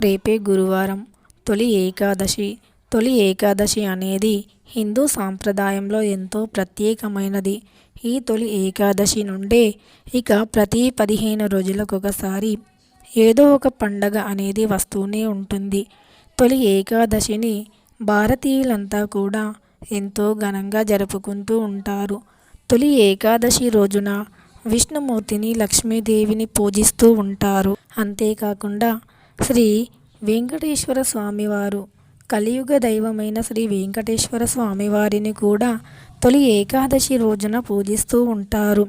రేపే గురువారం. తొలి ఏకాదశి. తొలి ఏకాదశి అనేది హిందూ సాంప్రదాయంలో ఎంతో ప్రత్యేకమైనది. ఈ తొలి ఏకాదశి నుండే ఇక ప్రతి పదిహేను రోజులకు ఒకసారి ఏదో ఒక పండగ అనేది వస్తూనే ఉంటుంది. తొలి ఏకాదశిని భారతీయులంతా కూడా ఎంతో ఘనంగా జరుపుకుంటూ ఉంటారు. తొలి ఏకాదశి రోజున విష్ణుమూర్తిని లక్ష్మీదేవిని పూజిస్తూ ఉంటారు. అంతేకాకుండా శ్రీ వెంకటేశ్వర స్వామివారు కలియుగ దైవమైన శ్రీ వెంకటేశ్వర స్వామివారిని కూడా తొలి ఏకాదశి రోజున పూజిస్తూ ఉంటారు.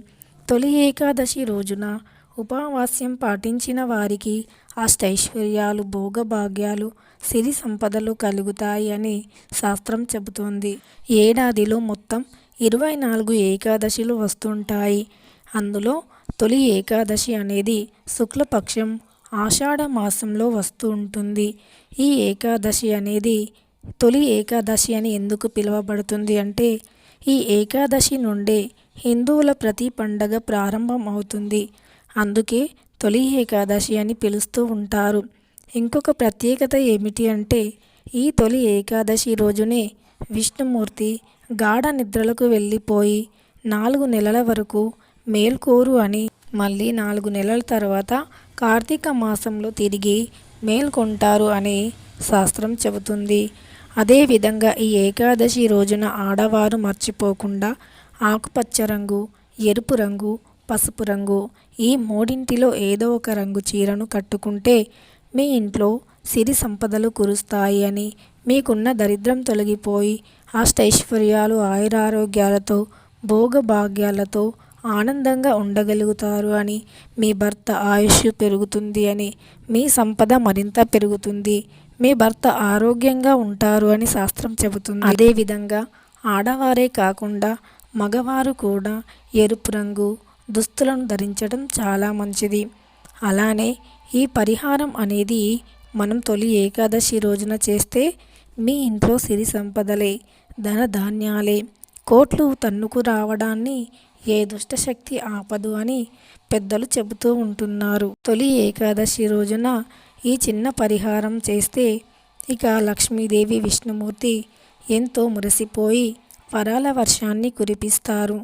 తొలి ఏకాదశి రోజున ఉపవాస్యం పాటించిన వారికి అష్టైశ్వర్యాలు భోగభాగ్యాలు సిరి సంపదలు కలుగుతాయి అని శాస్త్రం చెబుతోంది. ఏడాదిలో మొత్తం ఇరవై నాలుగు ఏకాదశిలు వస్తుంటాయి. అందులో తొలి ఏకాదశి అనేది శుక్లపక్షం ఆషాఢ మాసంలో వస్తూ ఉంటుంది. ఈ ఏకాదశి అనేది తొలి ఏకాదశి అని ఎందుకు పిలువబడుతుంది అంటే ఈ ఏకాదశి నుండే హిందువుల ప్రతి పండగ ప్రారంభం అవుతుంది. అందుకే తొలి ఏకాదశి అని పిలుస్తూ ఉంటారు. ఇంకొక ప్రత్యేకత ఏమిటి అంటే ఈ తొలి ఏకాదశి రోజునే విష్ణుమూర్తి గాఢ నిద్రలకు వెళ్ళిపోయి నాలుగు నెలల వరకు మేల్కోరు అని మళ్ళీ నాలుగు నెలల తర్వాత కార్తీక మాసంలో తిరిగి మేల్కొంటారు అని శాస్త్రం చెబుతుంది. అదేవిధంగా ఈ ఏకాదశి రోజున ఆడవారు మర్చిపోకుండా ఆకుపచ్చ రంగు ఎరుపు రంగు పసుపు రంగు ఈ మూడింటిలో ఏదో ఒక రంగు చీరను కట్టుకుంటే మీ ఇంట్లో సిరి సంపదలు కురుస్తాయి అని మీకున్న దరిద్రం తొలగిపోయి అష్టైశ్వర్యాలు ఆయురారోగ్యాలతో భోగభాగ్యాలతో ఆనందంగా ఉండగలుగుతారు అని మీ భర్త ఆయుష్ పెరుగుతుంది అని మీ సంపద మరింత పెరుగుతుంది మీ భర్త ఆరోగ్యంగా ఉంటారు అని శాస్త్రం చెబుతుంది. అదేవిధంగా ఆడవారే కాకుండా మగవారు కూడా ఎరుపు రంగు దుస్తులను ధరించడం చాలా మంచిది. అలానే ఈ పరిహారం అనేది మనం తొలి ఏకాదశి రోజున చేస్తే మీ ఇంట్లో సిరి సంపదలే ధన ధాన్యాలే కోట్లు తన్నుకు రావడాన్ని ఏ దుష్టశక్తి ఆపదు అని పెద్దలు చెబుతూ ఉంటున్నారు. తొలి ఏకాదశి రోజున ఈ చిన్న పరిహారం చేస్తే ఇక లక్ష్మీదేవి విష్ణుమూర్తి ఎంతో మురిసిపోయి వరాల వర్షాన్ని కురిపిస్తారు.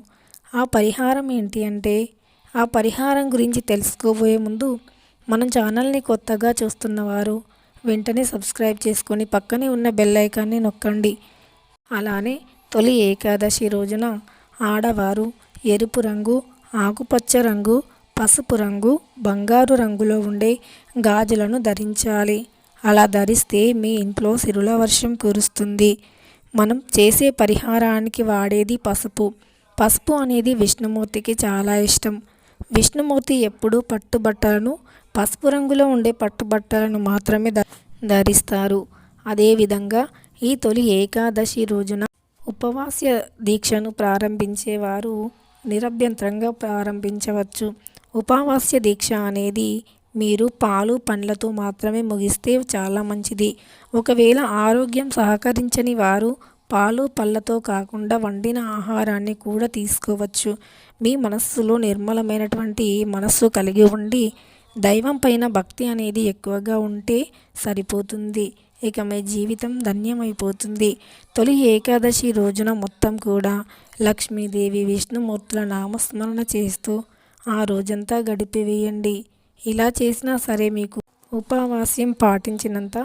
ఆ పరిహారం ఏంటి అంటే ఆ పరిహారం గురించి తెలుసుకోబోయే ముందు మన ఛానల్ని కొత్తగా చూస్తున్నవారు వెంటనే సబ్స్క్రైబ్ చేసుకొని పక్కనే ఉన్న బెల్ ఐకాన్ని నొక్కండి. అలానే తొలి ఏకాదశి రోజున ఆడవారు ఎరుపు రంగు ఆకుపచ్చ రంగు పసుపు రంగు బంగారు రంగులో ఉండే గాజులను ధరించాలి. అలా ధరిస్తే మీ ఇంట్లో సిరుల వర్షం కురుస్తుంది. మనం చేసే పరిహారానికి వాడేది పసుపు. పసుపు అనేది విష్ణుమూర్తికి చాలా ఇష్టం. విష్ణుమూర్తి ఎప్పుడూ పట్టుబట్టలను పసుపు రంగులో ఉండే పట్టుబట్టలను మాత్రమే ధరిస్తారు. అదేవిధంగా ఈ తొలి ఏకాదశి రోజున ఉపవాస్య దీక్షను ప్రారంభించేవారు నిరభ్యంతరంగా ప్రారంభించవచ్చు. ఉపవాస్య దీక్ష అనేది మీరు పాలు పండ్లతో మాత్రమే ముగిస్తే చాలా మంచిది. ఒకవేళ ఆరోగ్యం సహకరించని వారు పాలు పళ్ళతో కాకుండా వండిన ఆహారాన్ని కూడా తీసుకోవచ్చు. మీ మనస్సులో నిర్మలమైనటువంటి మనస్సు కలిగి ఉండి దైవం పైన భక్తి అనేది ఎక్కువగా ఉంటే సరిపోతుంది. ఇక మీ జీవితం ధన్యమైపోతుంది. తొలి ఏకాదశి రోజున మొత్తం కూడా లక్ష్మీదేవి విష్ణుమూర్తుల నామస్మరణ చేస్తూ ఆ రోజంతా గడిపివేయండి. ఇలా చేసినా సరే మీకు ఉపవాస్యం పాటించినంత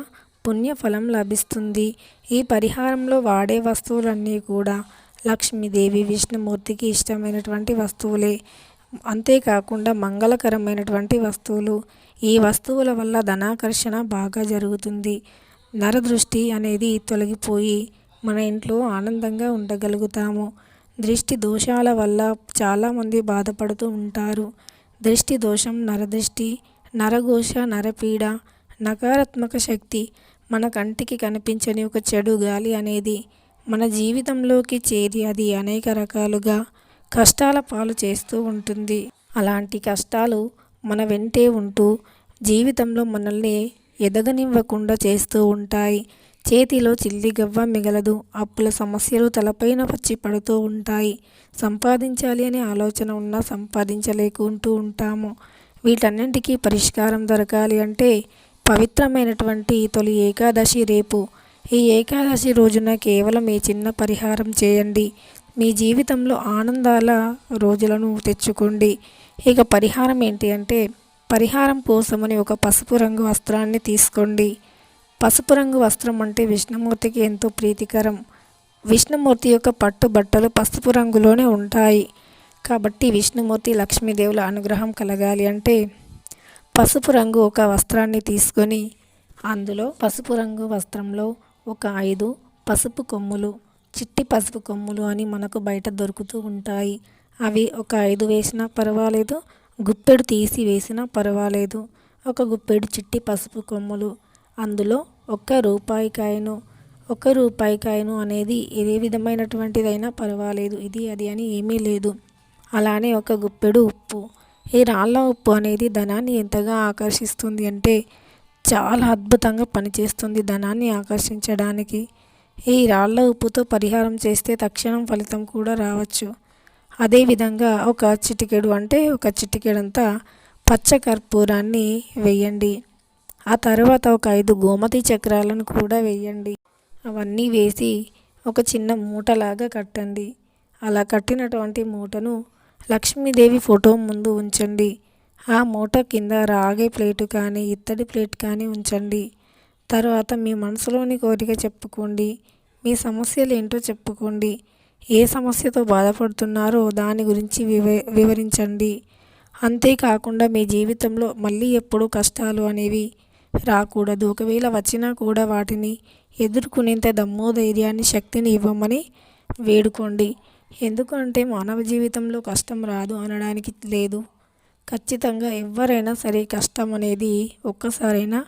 పుణ్యఫలం లభిస్తుంది. ఈ పరిహారంలో వాడే వస్తువులన్నీ కూడా లక్ష్మీదేవి విష్ణుమూర్తికి ఇష్టమైనటువంటి వస్తువులే. అంతేకాకుండా మంగళకరమైనటువంటి వస్తువులు. ఈ వస్తువుల వల్ల ధనాకర్షణ బాగా జరుగుతుంది. నరదృష్టి అనేది తొలగిపోయి మన ఇంట్లో ఆనందంగా ఉండగలుగుతాము. దృష్టి దోషాల వల్ల చాలామంది బాధపడుతూ ఉంటారు. దృష్టి దోషం నరదృష్టి నరఘోష నరపీడ నకారాత్మక శక్తి మన కంటికి కనిపించని ఒక చెడు గాలి అనేది మన జీవితంలోకి చేరి అది అనేక రకాలుగా కష్టాల పాలు చేస్తూ ఉంటుంది. అలాంటి కష్టాలు మన వెంటే ఉంటూ జీవితంలో మనల్ని ఎదగనివ్వకుండా చేస్తూ ఉంటాయి. చేతిలో చిల్లి గవ్వ మిగలదు. అప్పుల సమస్యలు తలపైన వచ్చి పడుతూ ఉంటాయి. సంపాదించాలి అనే ఆలోచన ఉన్నా సంపాదించలేకుంటూ ఉంటాము. వీటన్నింటికీ పరిష్కారం దొరకాలి అంటే పవిత్రమైనటువంటి తొలి ఏకాదశి రేపు. ఈ ఏకాదశి రోజున కేవలం ఈ చిన్న పరిహారం చేయండి. మీ జీవితంలో ఆనందాల రోజులను తెచ్చుకోండి. ఇక పరిహారం ఏంటి అంటే పరిహారం కోసమని ఒక పసుపు రంగు వస్త్రాన్ని తీసుకోండి. పసుపు రంగు వస్త్రం అంటే విష్ణుమూర్తికి ఎంతో ప్రీతికరం. విష్ణుమూర్తి యొక్క పట్టు బట్టలు పసుపు రంగులోనే ఉంటాయి. కాబట్టి విష్ణుమూర్తి లక్ష్మీదేవుల అనుగ్రహం కలగాలి అంటే పసుపు రంగు ఒక వస్త్రాన్ని తీసుకొని అందులో పసుపు రంగు వస్త్రంలో ఒక ఐదు పసుపు కొమ్ములు చిట్టి పసుపు కొమ్ములు అని మనకు బయట దొరుకుతూ ఉంటాయి. అవి ఒక ఐదు వేసినా పర్వాలేదు. గుప్పెడు తీసి వేసినా పర్వాలేదు. ఒక గుప్పెడు చిట్టి పసుపు కొమ్ములు. అందులో ఒక్క రూపాయి కాయను ఒక రూపాయి కాయను అనేది ఏ విధమైనటువంటిదైనా పర్వాలేదు. ఇది అది అని ఏమీ లేదు. అలానే ఒక గుప్పెడు ఉప్పు. ఈ రాళ్ళ ఉప్పు అనేది ధనాన్ని ఎంతగా ఆకర్షిస్తుంది అంటే చాలా అద్భుతంగా పనిచేస్తుంది ధనాన్ని ఆకర్షించడానికి. ఈ రాళ్ళ ఉప్పుతో పరిహారం చేస్తే తక్షణం ఫలితం కూడా రావచ్చు. అదేవిధంగా ఒక చిటికెడు అంటే ఒక చిటికెడంతా పచ్చ కర్పూరాన్ని వేయండి. ఆ తర్వాత ఒక ఐదు గోమతి చక్రాలను కూడా వేయండి. అవన్నీ వేసి ఒక చిన్న మూటలాగా కట్టండి. అలా కట్టినటువంటి మూటను లక్ష్మీదేవి ఫోటో ముందు ఉంచండి. ఆ మూట కింద రాగే ప్లేటు కానీ ఇత్తడి ప్లేట్ కానీ ఉంచండి. తర్వాత మీ మనసులోని కోరిక చెప్పుకోండి. మీ సమస్యలు ఏంటో చెప్పుకోండి. ఏ సమస్యతో బాధపడుతున్నారో దాని గురించి వివ వివరించండి. అంతేకాకుండా మీ జీవితంలో మళ్ళీ ఎప్పుడూ కష్టాలు అనేవి రాకూడదు. ఒకవేళ వచ్చినా కూడా వాటిని ఎదుర్కొనేంత దమ్మో ధైర్యాన్ని శక్తిని ఇవ్వమని వేడుకోండి. ఎందుకంటే మానవ జీవితంలో కష్టం రాదు అనడానికి లేదు. ఖచ్చితంగా ఎవరైనా సరే కష్టం అనేది ఒక్కసారైనా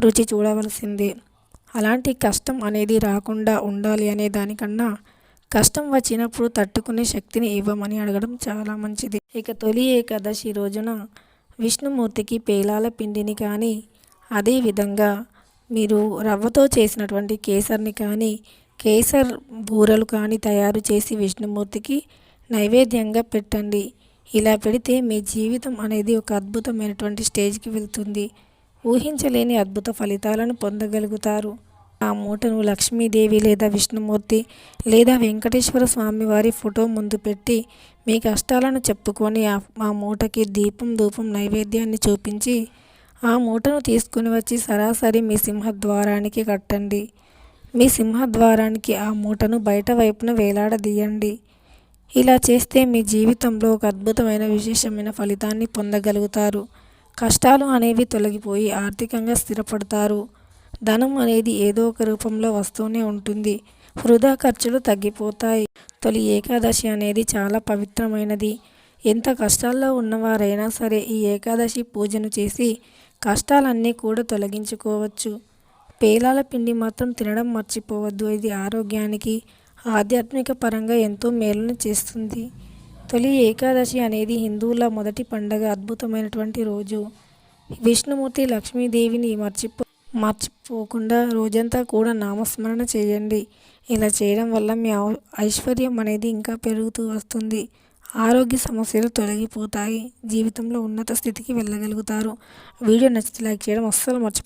రుచి చూడవలసిందే. అలాంటి కష్టం అనేది రాకుండా ఉండాలి అనే దానికన్నా కష్టం వచ్చినప్పుడు తట్టుకునే శక్తిని ఇవ్వమని అడగడం చాలా మంచిది. ఇక తొలి ఏకాదశి రోజున విష్ణుమూర్తికి పేలాల పిండిని కానీ అదేవిధంగా మీరు రవ్వతో చేసినటువంటి కేసర్ని కానీ కేసర్ బూరలు కానీ తయారు చేసి విష్ణుమూర్తికి నైవేద్యంగా పెట్టండి. ఇలా పెడితే మీ జీవితం అనేది ఒక అద్భుతమైనటువంటి స్టేజ్కి వెళ్తుంది. ఊహించలేని అద్భుత ఫలితాలను పొందగలుగుతారు. ఆ మూటను లక్ష్మీదేవి లేదా విష్ణుమూర్తి లేదా వెంకటేశ్వర స్వామి వారి ఫోటో ముందు పెట్టి మీ కష్టాలను చెప్పుకొని ఆ మూటకి దీపం ధూపం నైవేద్యాన్ని చూపించి ఆ మూటను తీసుకుని వచ్చి సరాసరి మీ సింహద్వారానికి కట్టండి. మీ సింహద్వారానికి ఆ మూటను బయట వైపున వేలాడదీయండి. ఇలా చేస్తే మీ జీవితంలో ఒక అద్భుతమైన విశేషమైన ఫలితాన్ని పొందగలుగుతారు. కష్టాలు అనేవి తొలగిపోయి ఆర్థికంగా స్థిరపడతారు. ధనం అనేది ఏదో ఒక రూపంలో వస్తూనే ఉంటుంది. వృధా ఖర్చులు తగ్గిపోతాయి. తొలి ఏకాదశి అనేది చాలా పవిత్రమైనది. ఎంత కష్టాల్లో ఉన్నవారైనా సరే ఈ ఏకాదశి పూజను చేసి కష్టాలన్నీ కూడా తొలగించుకోవచ్చు. పేలాల పిండి మాత్రం తినడం మర్చిపోవద్దు. ఇది ఆరోగ్యానికి ఆధ్యాత్మిక పరంగా ఎంతో మేలును చేస్తుంది. తొలి ఏకాదశి అనేది హిందువుల మొదటి పండగ అద్భుతమైనటువంటి రోజు. విష్ణుమూర్తి లక్ష్మీదేవిని మర్చిపో మర్చిపోకుండా రోజంతా కూడా నామస్మరణ చేయండి. ఇలా చేయడం వల్ల మీ ఐశ్వర్యం అనేది ఇంకా పెరుగుతూ వస్తుంది. ఆరోగ్య సమస్యలు తొలగిపోతాయి. జీవితంలో ఉన్నత స్థితికి వెళ్ళగలుగుతారు. వీడియో నచ్చితే లైక్ చేయడం అస్సలు మర్చిపో